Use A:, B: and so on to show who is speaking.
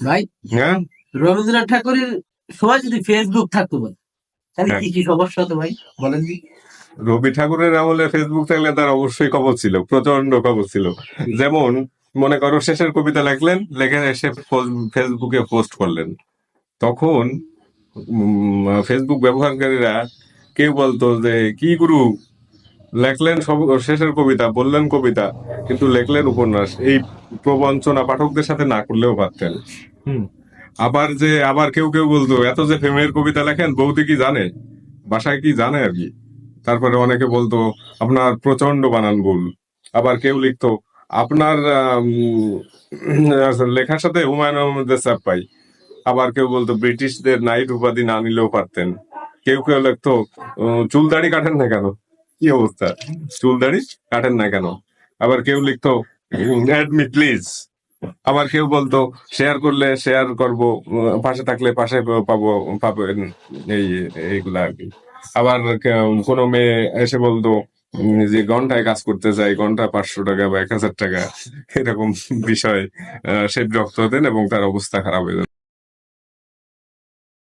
A: ভাই
B: হ্যাঁ?
A: রবীন্দ্রনাথ ঠাকুরের সময় যদি ফেসবুক থাকতো ভাই তাহলে
B: হ্যাঁ।
A: কি কি সমস্যা হতো ভাই? বলেন দি
B: রবি ঠাকুরের আমলে ফেসবুক থাকলে তার অবশ্যই খবর ছিল প্রচণ্ড খবর ছিল। যেমন মনে করো শেষের কবিতা লিখলেন লেখে এসে ফোস- ফেসবুকে পোস্ট করলেন। তখন ফেসবুক ব্যবহারকারীরা কেউ বলতো যে কি গুরু লেখলেন সব শেষের কবিতা বললেন কবিতা কিন্তু লেখলেন উপন্যাস। এই প্রবঞ্চনা পাঠকদের সাথে না করলেও পারতেন। হুম। আবার যে আবার কেউ কেউ বলতো এত যে প্রেমের কবিতা লেখেন বৌদি কি জানে? বাসায় কি জানে আর কি? তারপরে অনেকে বলতো আপনার প্রচণ্ড বানান ভুল। আবার কেউ লিখতো আপনার লেখার সাথে হুমায়ুন আহমেদের চাপ পাই। আবার কেউ বলতো ব্রিটিশদের নাইট উপাধি না নিলেও পারতেন। কেউ কেউ লিখতো চুল দাড়ি কাটেন না কেন? কি অবস্থা? চুল দাড়ি কাটেন না কেন? আবার কেউ লিখতো অ্যাড প্লিজ আবার কেউ বলতো শেয়ার করলে শেয়ার করব, পাশে থাকলে পাশে পাবো পাবেন এই, এইগুলা আর কি. আবার কোনো মেয়ে এসে বলতো, যে ঘন্টায় কাজ করতে চাই ঘণ্টা পাঁচশো টাকা বা এক হাজার টাকা। এরকম বিষয় সে বিরক্ত হতেন এবং তার অবস্থা খারাপ হয়ে যেত।